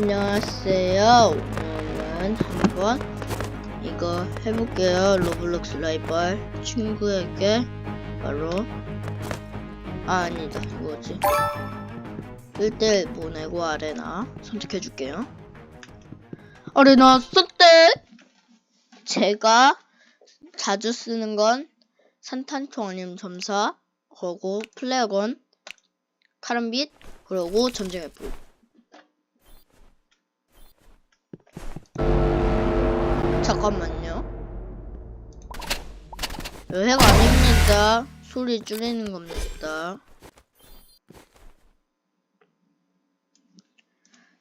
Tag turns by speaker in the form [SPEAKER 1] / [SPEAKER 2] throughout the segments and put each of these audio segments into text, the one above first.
[SPEAKER 1] 안녕하세요. 오늘은 한번 이거 해볼게요. 로블록스 라이벌 친구에게 바로 아 아니다 이거지. 1대1 보내고 아레나 선택해줄게요. 아레나 썼대. 제가 자주 쓰는 건 산탄총 아니면 점사, 그리고 플레어건, 카람빗, 그리고 전쟁의 불. 잠깐만요. 여행 아닙니다. 소리 줄이는 겁니다.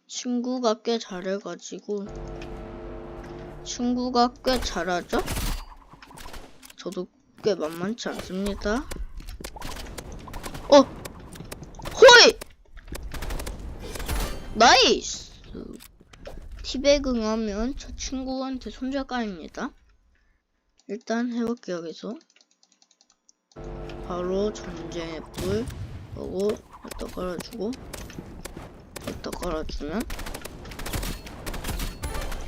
[SPEAKER 1] 친구가 꽤 잘해가지고 친구가 꽤 잘하죠? 저도 꽤 만만치 않습니다. 어! 호이! 나이스! 티백응 하면 저 친구한테 손절가입니다. 일단 해볼게요, 여기서. 바로 전쟁의 불, 하고, 여기다 깔아주고, 여기다 깔아주면,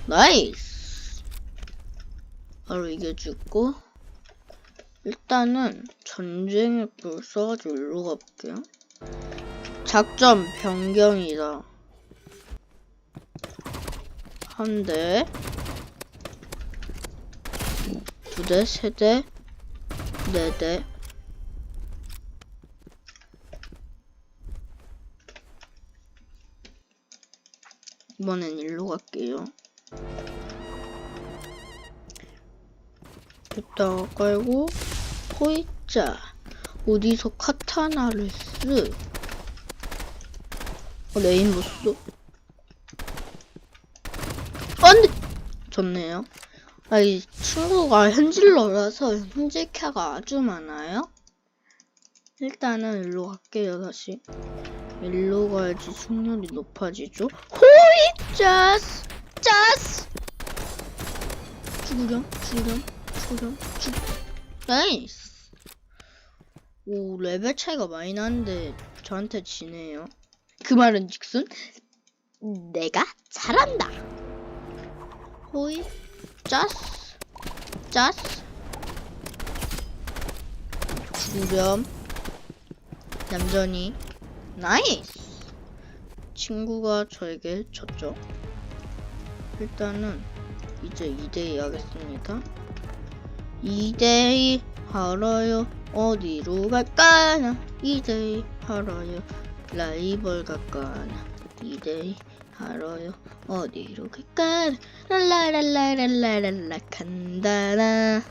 [SPEAKER 1] 나이스! 바로 이겨주고, 일단은 전쟁의 불 써가지고 일로 가볼게요. 작전 변경이다. 한 대, 두 대, 세 대, 네 대. 이번엔 일로 갈게요. 이따가 깔고, 호이자. 어디서 카타나를 쓰? 어, 레인보스? 안 돼! 좋네요. 아, 이 친구가 현질러라서 현질캐가 아주 많아요. 일단은 일로 갈게요, 다시. 일로 가야지 승률이 높아지죠. 호이! 짜스! 짜스! 죽으렴, 죽으렴, 죽으렴, 죽 나이스! 오, 레벨 차이가 많이 나는데 저한테 지네요. 그 말은 즉슨 내가 잘한다. 호이 짜스 짜스 주렴. 얌전히. 나이스 친구가 저에게 졌죠. 일단은 이제 2대2 하겠습니다. 2대2 하러요. 어디로 갈까나? 2대2 하러요. 라이벌 갈까나? 2대2 하러요. 어디로 갈까? 랄라랄라랄라랄라 간다나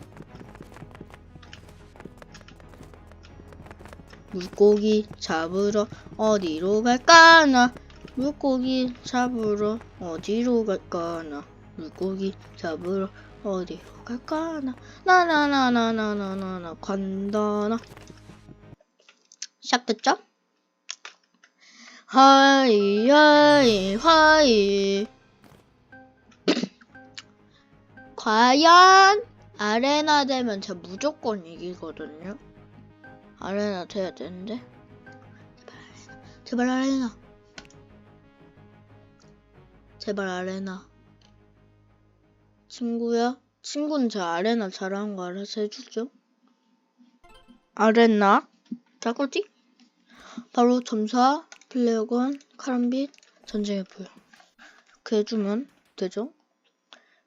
[SPEAKER 1] 물고기 잡으러 어디로 갈까나? 물고기 잡으러 어디로 갈까나? 물고기 잡으러 어디로 갈까나? 나나나나나나나나 간다나. 시작됐죠? 하이 하이 하이. 과연 아레나 되면 제가 무조건 이기거든요? 아레나 돼야 되는데? 제발 아레나. 제발 아레나. 친구야? 친구는 저 아레나 잘하는 거 알아서 해주죠. 아레나? 자꾸지 바로 점사 플레어건, 카람빗, 전쟁의 불. 이렇게 해주면 되죠?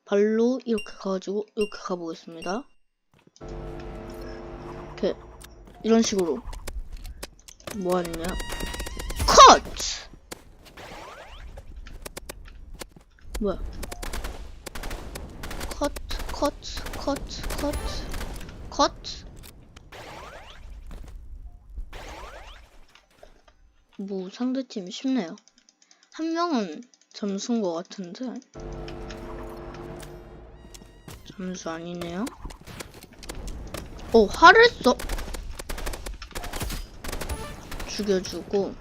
[SPEAKER 1] 발로 이렇게 가가지고 이렇게 가보겠습니다. 이렇게 이런 식으로 뭐 하느냐? 컷! 뭐야? 컷, 컷, 컷, 컷, 컷. 뭐 상대팀이 쉽네요. 한 명은 점수인 것 같은데 점수 아니네요. 오 화를 써 죽여주고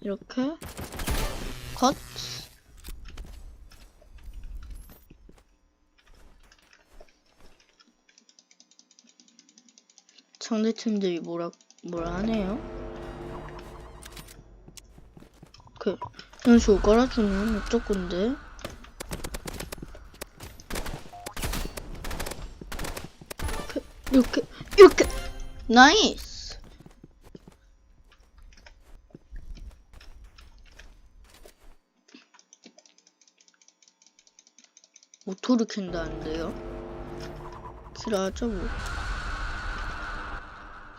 [SPEAKER 1] 이렇게 컷 상대팀들이 뭐라 뭐라 하네요. 그 이런 식으로 깔아주면 어쩔 건데? 이렇게, 이렇게, 이렇게. 나이스! 모토를 켠다는데요? 키라하죠 뭐.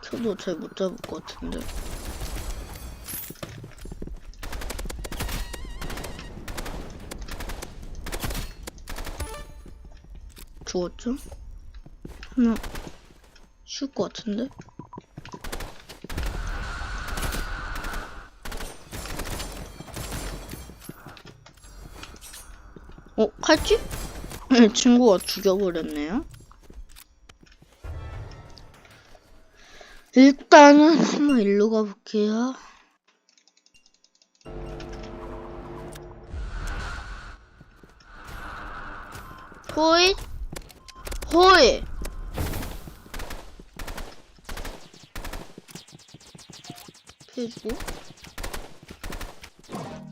[SPEAKER 1] 켜도 잘 못 잡을 것 같은데. 죽었죠? 하나 쉴것 같은데? 어? 칼집? 친구가 죽여버렸네요. 일단은 한번 일로 가볼게요. 호잇 호잇 피해주고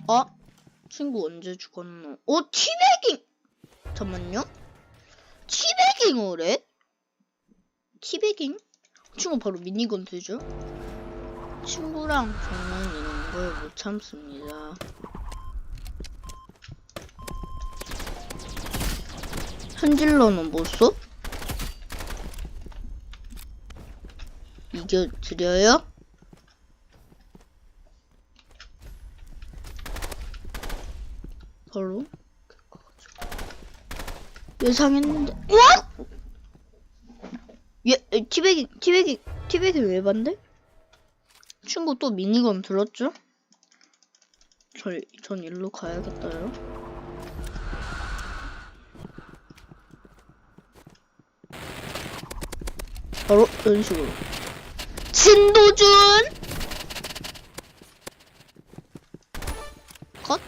[SPEAKER 1] 아 친구 언제 죽었노? 어 티베깅 잠만요 티베깅을 해? 티베깅? 친구 바로 미니건 되죠? 친구랑 저는 이런 걸 못 참습니다. 현질러는 못 써? 이겨드려요? 바로 예상했는데 와! 예, 에, 티베기, 티베기, 티베기 왜 반대? 친구 또 미니건 들었죠? 저, 전 일로 가야겠다요. 바로 이런 식으로. 진도준! 컷?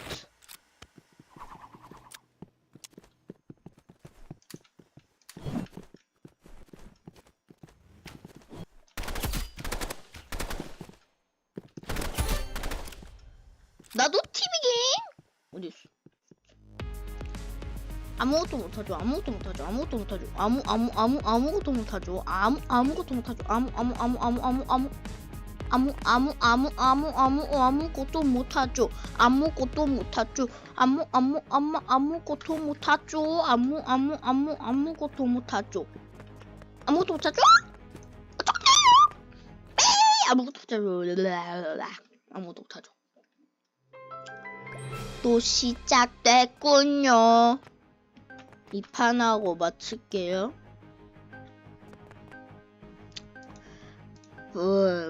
[SPEAKER 1] 나도 티비깅! 어디 있어? 아무것도 못하죠. 아무것도 못하죠. 아무것도 못하죠. 아무 아무 아무 아무것도 못하죠. 아무 아무것도 못하죠. 아무 아무 아무 아무 아무 아무 아무 아무 아무 아무 아무 아무것도 못하죠. 아무것도 못하죠. 아무 아무 아무 아무것도 못하죠. 아무 아무 아무 아무것도 못하죠. 아무것도 못하죠? 아무것도 못하죠. 아무것도 못하죠. 또 시작됐군요. 이 판하고 마칠게요.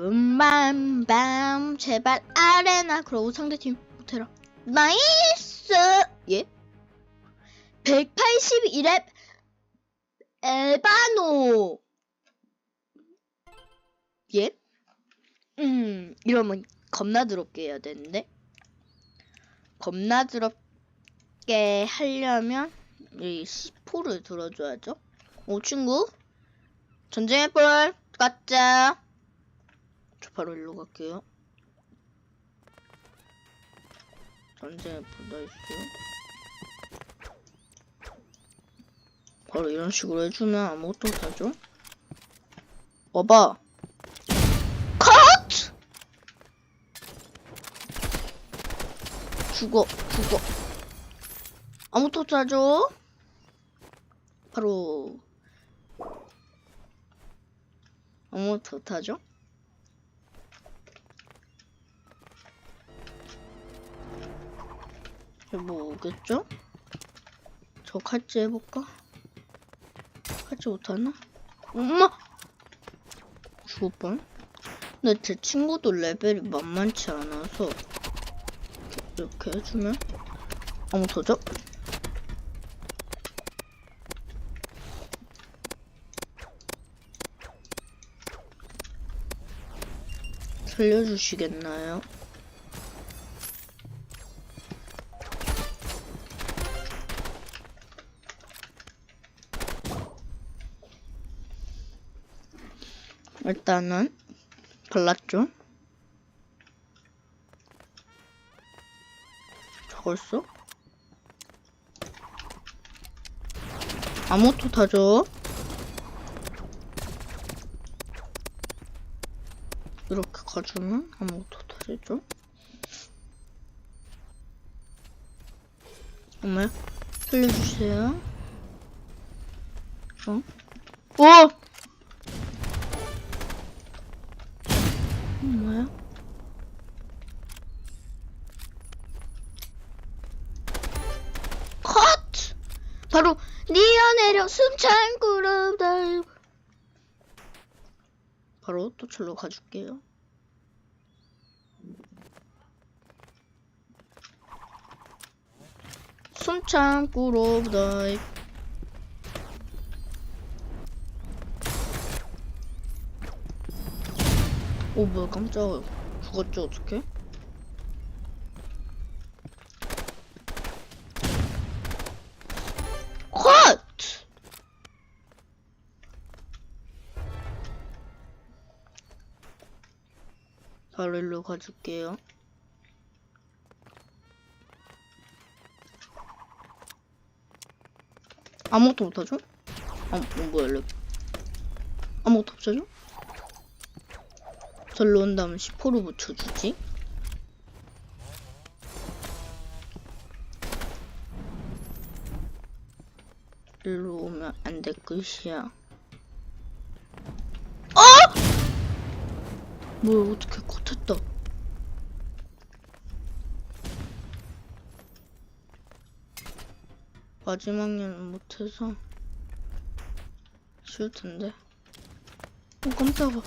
[SPEAKER 1] 음밤밤 제발 아레나 그러고 상대팀 못해라. 나이스 예? 181랩 에바노 예? 음 이러면 겁나 더럽게 해야 되는데 겁나 더럽게 하려면 이 C4를 들어줘야죠. 오 친구 전쟁의 볼 가짜. 저 바로 일로 갈게요. 전쟁의 볼 나이스. 바로 이런 식으로 해주면 아무것도 못하죠. 와봐. 컷! 죽어, 죽어. 아무것도 못하죠. 바로 아무것도 못하죠. 뭐 오겠죠? 저 칼찌 해볼까? 칼찌 못하나? 엄마! 죽을 뻔. 근데 제 친구도 레벨이 만만치 않아서 이렇게, 해주면 아무것도죠? 살려주시겠나요? 일단은 발랐죠? 벌써? 아무것도 타죠? 이렇게 가주면 아무것도 타지죠? 엄마 살려주세요. 어? 어! 뭐야? 컷! 바로 니어내려 숨찬 구름 다이브 바로 또 절로 가줄게요. 다이브 오 뭐야 깜짝이야 죽었지 어떡해? 컷! 바로 일로 가줄게요 아무것도 못하죠? 아, 뭐, 뭐야 렉 아무것도 없어져? 절로 온 다음에 10호로 붙여주지. 일로 오면 안될 끝이야. 어! 뭐야, 어떻게 컷했다. 마지막 년은 못해서 쉬울 텐데. 어, 깜짝아.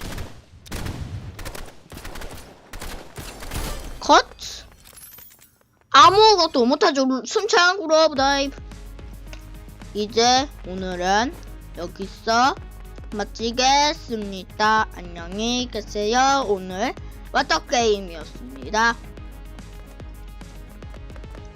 [SPEAKER 1] 컷! 아무것도 못하죠. 숨찬 그룹 다이브. 이제 오늘은 여기서 마치겠습니다. 안녕히 계세요. 오늘 와터 게임이었습니다.